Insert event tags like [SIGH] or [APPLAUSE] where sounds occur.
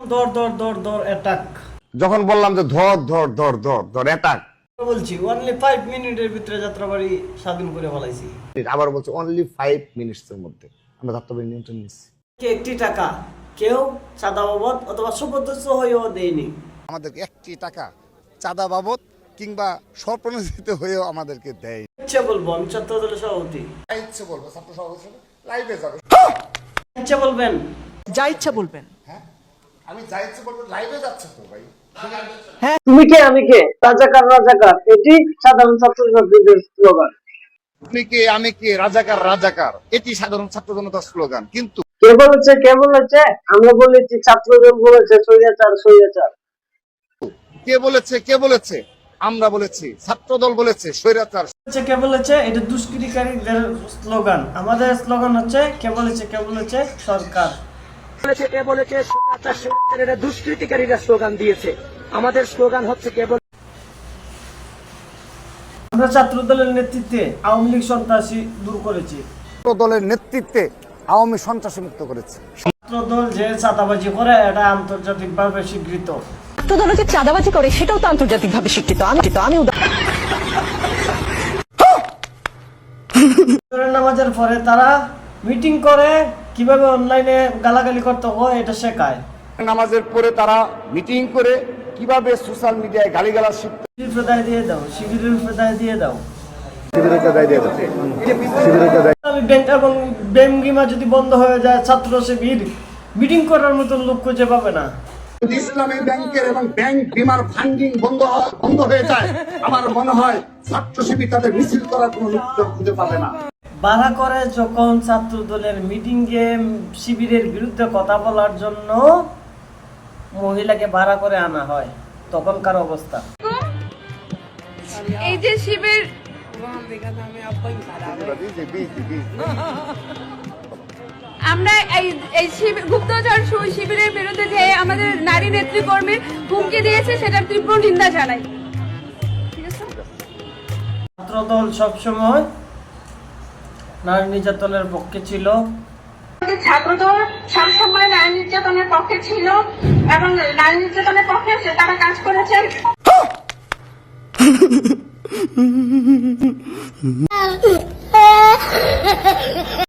দর দর দর দর অ্যাটাক যখন বললাম যে ধর ধর ধর ধর ধর অ্যাটাক বলছি অনলি ফাইভ মিনিটের ভিতরে যাত্রাবাড়ি স্বাধীন করে ফেলাইছি। আবার বলছে অনলি ফাইভ মিনিটস এর মধ্যে। আমরা যাত্রাবাড়ি নিয়ন্ত্রণ নিচ্ছি। একটি টাকা? কেউ চাঁদা বাবদ অথবা সুপদ্ধস্য হয়েও দেয়নি। আমাদেরকে একটি টাকা চাঁদা বাবদ কিংবা স্বপ্রণোদিত হয়েও আমাদেরকে দেয় ইচ্ছে বলব আমি ছাত্র দলের সভাপতি ইচ্ছে বলব ছাত্র সভাপতি লাইভে যাবে। ইচ্ছে বলবেন। যা ইচ্ছা বলবেন। আমি যা ইচ্ছে বলব লাইভে যাচ্ছে তো ভাই। তুমি কে? আমি কে? রাজাকার রাজাকার। এটি সাধারণ ছাত্র ছাত্রীদের স্লোগান। আপনি কে? আমি কে? রাজাকার রাজাকার। এটি সাধারণ ছাত্র জনতার স্লোগান। কিন্তু কে বলেছে? কে বলেছে? আমরা বলেছি ছাত্রদল বলেছে স্বৈরাচার স্বৈরাচার। কে বলেছে? কে বলেছে? আমরা বলেছি ছাত্রদল বলেছে স্বৈরাচার। বলেছে কে বলেছে? এটা দুষ্কৃতিকারীদের স্লোগান। আমাদের স্লোগান হচ্ছে কে বলেছে কে বলেছে সরকার। বলেছে কে বলেছে দুষ্কৃতিকারীরা স্লোগান দিয়েছে। আমাদের স্লোগান হচ্ছে কে বলে- আমরা ছাত্র দলের নেতৃত্বে আওয়ামী লীগ সন্ত্রাসী দূর করেছি। দলের নেতৃত্বে আওয়ামী সন্ত্রাসী মুক্ত করেছে। ছাত্র দল যে চাঁদাবাজি করে এটা আন্তর্জাতিকভাবে স্বীকৃত। ছাত্রদল যে চাঁদাবাজি করে সেটাও তো আন্তর্জাতিকভাবে স্বীকৃত। আমি আমি [LAUGHS] নামাজের পরে তারা মিটিং করে কীভাবে অনলাইনে গালাগালি করতে? হয় এটা শেখায়। নামাজের পরে তারা মিটিং করে কীভাবে সোশ্যাল মিডিয়ায় গালিগালাজ শিখতে শিবির প্রদায় দিয়ে দাও শিবিরের প্রদায় দিয়ে দাও। আমি ব্যাংক এবং ব্যাংকিমা যদি বন্ধ হয়ে যায় ছাত্র শিবির মিটিং করার মতন লোক খুঁজে পাবে না। যদি ইসলামী ব্যাংকের এবং ব্যাংক বিমার ফান্ডিং বন্ধ বন্ধ হয়ে যায় আমার মনে হয় ছাত্র শিবির তাদের মিছিল করার কোনো লোক খুঁজে পাবে না। বাধা করে যখন ছাত্র দলের মিটিং এ শিবিরের বিরুদ্ধে কথা বলার জন্য মহিলাকে ভাড়া করে আনা হয় তখনকার অবস্থা? এই যে শিবির আমরা এই এই গুপ্তচর শিবিরের বিরুদ্ধে যে আমাদের নারী নেতৃকর্মীর হুমকি দিয়েছে সেটার তীব্র নিন্দা জানাই। ঠিক আছে? ছাত্র দল সবসময় নারী নির্যাতনের পক্ষে ছিল। ছাত্রদল সবসময় নারী নির্যাতনের পক্ষে ছিল এবং নারী নির্যাতনের পক্ষে সে তারা কাজ করেছে